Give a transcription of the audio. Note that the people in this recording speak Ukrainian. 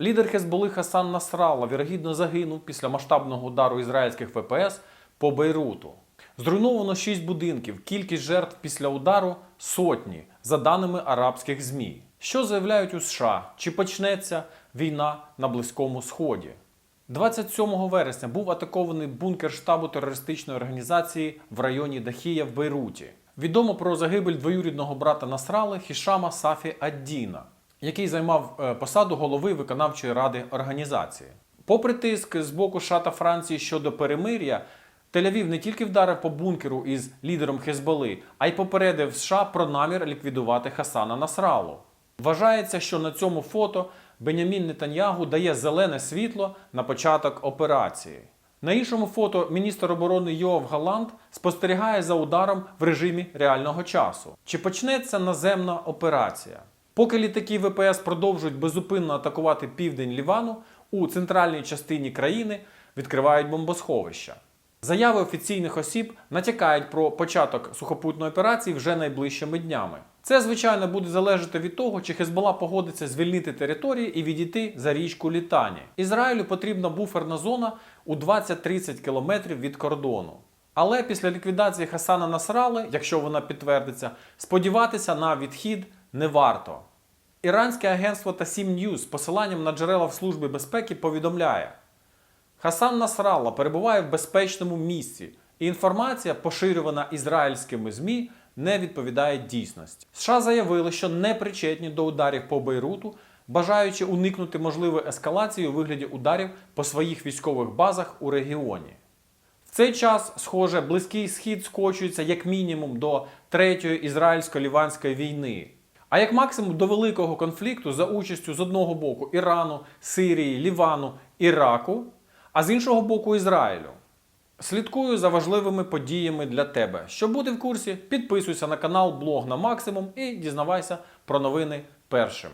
Лідер Хезболи Хасан Насралла вірогідно загинув після масштабного удару ізраїльських ВПС по Бейруту. Зруйновано 6 будинків, кількість жертв після удару сотні, за даними арабських ЗМІ. Що заявляють у США? Чи почнеться війна на Близькому Сході? 27 вересня був атакований бункер штабу терористичної організації в районі Дахія в Бейруті. Відомо про загибель двоюрідного брата Насрали Хішама Сафі Аддіна, який займав е, посаду голови виконавчої ради організації. Попри тиск з боку США та Франції щодо перемир'я, Тель-Авів не тільки вдарив по бункеру із лідером Хезболи, а й попередив США про намір ліквідувати Хасана Насралу. Вважається, що на цьому фото Бенямін Нетаньягу дає зелене світло на початок операції. На іншому фото міністр оборони Йоав Галанд спостерігає за ударом в режимі реального часу. Чи почнеться наземна операція? Поки літаки ВПС продовжують безупинно атакувати південь Лівану, у центральній частині країни відкривають бомбосховища. Заяви офіційних осіб натякають про початок сухопутної операції вже найближчими днями. Це, звичайно, буде залежати від того, чи Хезбола погодиться звільнити території і відійти за річку Літані. Ізраїлю потрібна буферна зона у 20-30 кілометрів від кордону. Але після ліквідації Хасана Насрали, якщо вона підтвердиться, сподіватися на відхід не варто. Іранське агентство Tassim News з посиланням на джерела в Службі безпеки повідомляє, Хасан Насралла перебуває в безпечному місці, і інформація, поширювана ізраїльськими ЗМІ, не відповідає дійсності. США заявили, що не причетні до ударів по Бейруту, бажаючи уникнути можливої ескалації у вигляді ударів по своїх військових базах у регіоні. В цей час, схоже, Близький Схід скочується як мінімум до третьої ізраїльсько-ліванської війни, а як максимум до великого конфлікту за участю з одного боку Ірану, Сирії, Лівану, Іраку, а з іншого боку Ізраїлю. Слідкую за важливими подіями для тебе. Щоб бути в курсі, підписуйся на канал Блог на максимум і дізнавайся про новини першим.